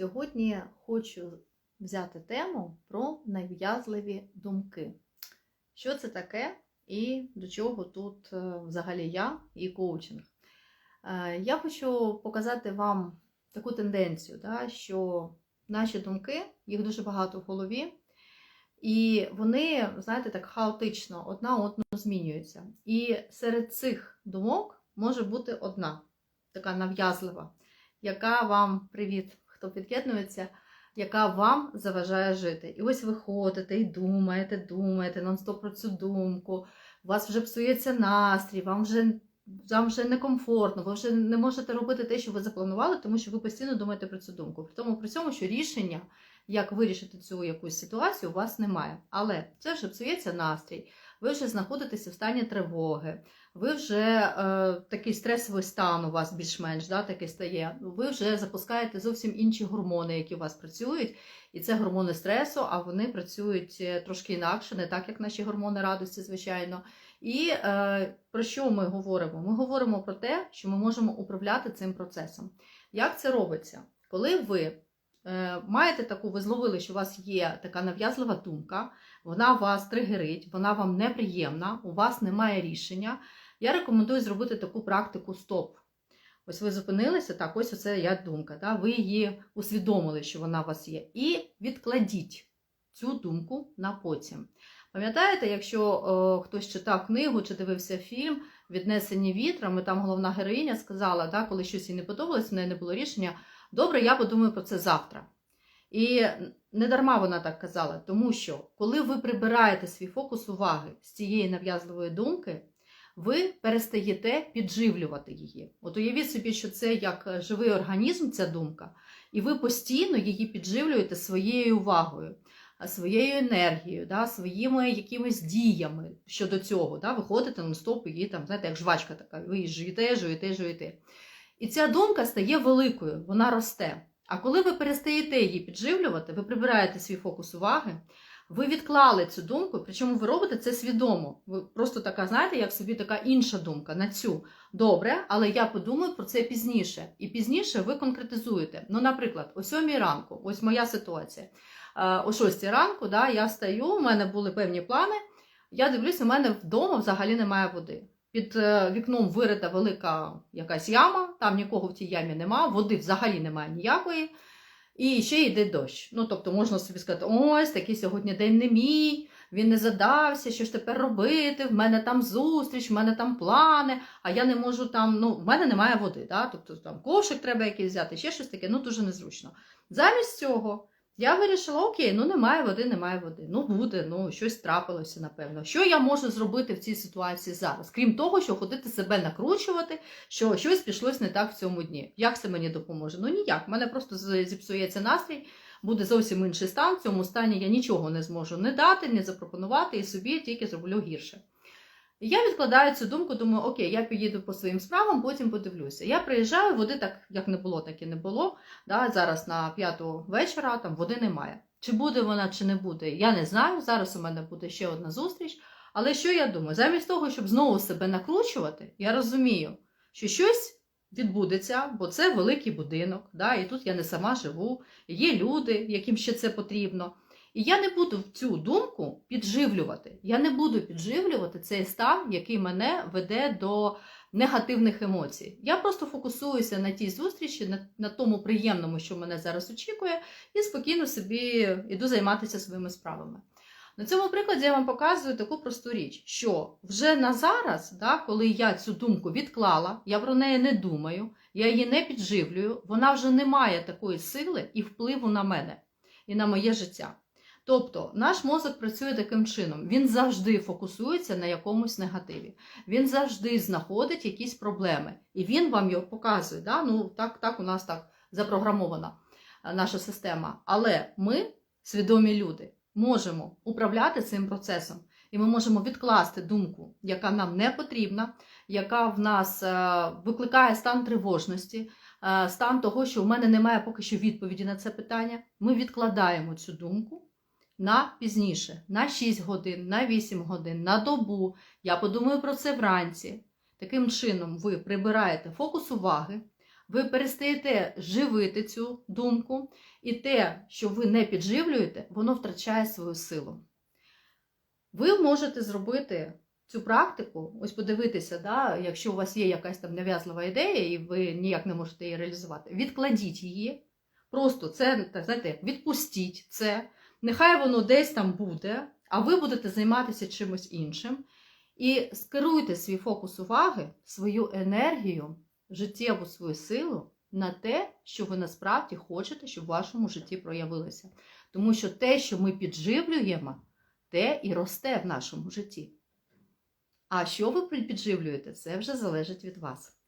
Сьогодні хочу взяти тему про нав'язливі думки. Що це таке і до чого тут е, взагалі я і коучинг? Е, Я хочу показати вам таку тенденцію, да, що наші думки, їх дуже багато в голові, і вони, знаєте, так хаотично одна одну змінюються. І серед цих думок може бути одна, така нав'язлива, яка вам привіт, хто під'єднується, яка вам заважає жити. І ось ви ходите і думаєте, думаєте нон-стоп про цю думку, у вас вже псується настрій, вам вже. Вам вже некомфортно, ви вже не можете робити те, що ви запланували, тому що ви постійно думаєте про цю думку. При тому при цьому, що рішення, як вирішити цю якусь ситуацію, у вас немає. Але це вже псується настрій, ви вже знаходитеся в стані тривоги, ви вже е, такий стресовий стан у вас більш-менш да, такий стає. Ви вже запускаєте зовсім інші гормони, які у вас працюють. І це гормони стресу, а вони працюють е, трошки інакше, не так, як наші гормони радості, звичайно. І е, про що ми говоримо? Ми говоримо про те, що ми можемо управляти цим процесом. Як це робиться? Коли ви маєте таку, ви зловили, що у вас є така нав'язлива думка, вона вас тригерить, вона вам неприємна, у вас немає рішення. Я рекомендую зробити таку практику стоп. Ось ви зупинилися, так, ось оце я думка. Да? Ви її усвідомили, що вона у вас є. І відкладіть цю думку на потім. Пам'ятаєте, якщо е, хтось читав книгу чи дивився фільм Віднесені вітрами, там головна героїня сказала, да, коли щось їй не подобалось, в неї не було рішення, добре, я подумаю про це завтра. І не дарма вона так казала, тому що коли ви прибираєте свій фокус уваги з цієї нав'язливої думки, ви перестаєте підживлювати її. От уявіть собі, що це як живий організм, ця думка, і ви постійно її підживлюєте своєю увагою, своєю енергією, да, своїми якимись діями щодо цього. Да, Ви ходите нон-стоп, її там, знаєте, як жвачка така, ви її жуєте, жуєте, жуєте. І ця думка стає великою, вона росте. А коли ви перестаєте її підживлювати, ви прибираєте свій фокус уваги, ви відклали цю думку, причому ви робите це свідомо. Ви просто така, знаєте, як собі така інша думка на цю. Добре, але я подумаю про це пізніше. І пізніше ви конкретизуєте. Ну, наприклад, о 7 ранку, ось моя ситуація. О 6 ранку да, я встаю, у мене були певні плани. Я дивлюся, у мене вдома взагалі немає води. Під вікном вирита велика якась яма, там нікого в тій ямі немає, води взагалі немає ніякої. І ще йде дощ. Ну, тобто, можна собі сказати, ось такий сьогодні день не мій, він не задався, що ж тепер робити, в мене там зустріч, в мене там плани, а я не можу там, ну, в мене немає води, да? тобто там кошик треба якийсь взяти, ще щось таке, ну дуже незручно. Замість цього я вирішила, окей, ну немає води, немає води. Ну буде, ну щось трапилося, напевно. Що я можу зробити в цій ситуації зараз? Крім того, що ходити себе накручувати, що щось пішлось не так в цьому дні. Як це мені допоможе? Ну ніяк. У мене просто зіпсується настрій, буде зовсім інший стан. В цьому стані я нічого не зможу не дати, не запропонувати і собі тільки зроблю гірше. І я відкладаю цю думку, думаю, окей, я підійду по своїм справам, потім подивлюся. Я приїжджаю, води так як не було, так і не було. Да, Зараз на п'яту вечора там води немає. Чи буде вона, чи не буде, я не знаю. Зараз у мене буде ще одна зустріч. Але що я думаю? Замість того, щоб знову себе накручувати, я розумію, що щось відбудеться, бо це великий будинок, да, і тут я не сама живу, є люди, яким ще це потрібно. І я не буду цю думку підживлювати. Я не буду підживлювати цей стан, який мене веде до негативних емоцій. Я просто фокусуюся на тій зустрічі, на, на тому приємному, що мене зараз очікує, і спокійно собі йду займатися своїми справами. На цьому прикладі я вам показую таку просту річ, що вже на зараз, да, коли я цю думку відклала, я про неї не думаю, я її не підживлюю, вона вже не має такої сили і впливу на мене і на моє життя. Тобто наш мозок працює таким чином, він завжди фокусується на якомусь негативі, він завжди знаходить якісь проблеми, і він вам його показує. Да? Ну, Так так у нас так запрограмована наша система. Але ми, свідомі люди, можемо управляти цим процесом, і ми можемо відкласти думку, яка нам не потрібна, яка в нас викликає стан тривожності. Стан того, що в мене немає поки що відповіді на це питання, ми відкладаємо цю думку на пізніше, на 6 годин, на 8 годин, на добу. Я подумаю про це вранці. Таким чином, ви прибираєте фокус уваги, ви перестаєте живити цю думку, і те, що ви не підживлюєте, воно втрачає свою силу. Ви можете зробити цю практику, ось подивитися, да, якщо у вас є якась там нав'язлива ідея, і ви ніяк не можете її реалізувати, відкладіть її. Просто це, так знаєте, відпустіть це. Нехай воно десь там буде, а ви будете займатися чимось іншим. І скеруйте свій фокус уваги, свою енергію, життєву свою силу на те, що ви насправді хочете, щоб в вашому житті проявилося. Тому що те, що ми підживлюємо, те і росте в нашому житті. А що ви підживлюєте, це вже залежить від вас.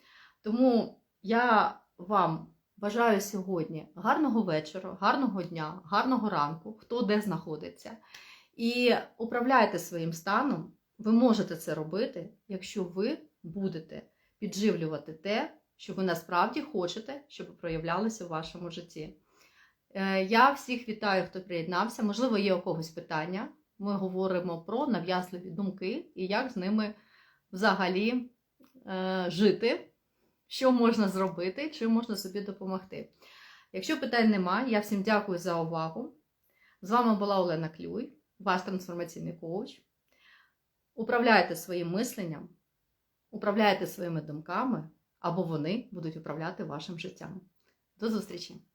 Тому я вам бажаю сьогодні гарного вечора, гарного дня, гарного ранку, хто де знаходиться. І управляйте своїм станом. Ви можете це робити, якщо ви будете підживлювати те, що ви насправді хочете, щоб проявлялося в вашому житті. Е, Я всіх вітаю, хто приєднався. Можливо, є у когось питання. Ми говоримо про нав'язливі думки і як з ними взагалі е, жити, що можна зробити, чим можна собі допомогти. Якщо питань немає, я всім дякую за увагу. З вами була Олена Клюй, ваш трансформаційний коуч. Управляйте своїм мисленням, управляйте своїми думками, або вони будуть управляти вашим життям. До зустрічі!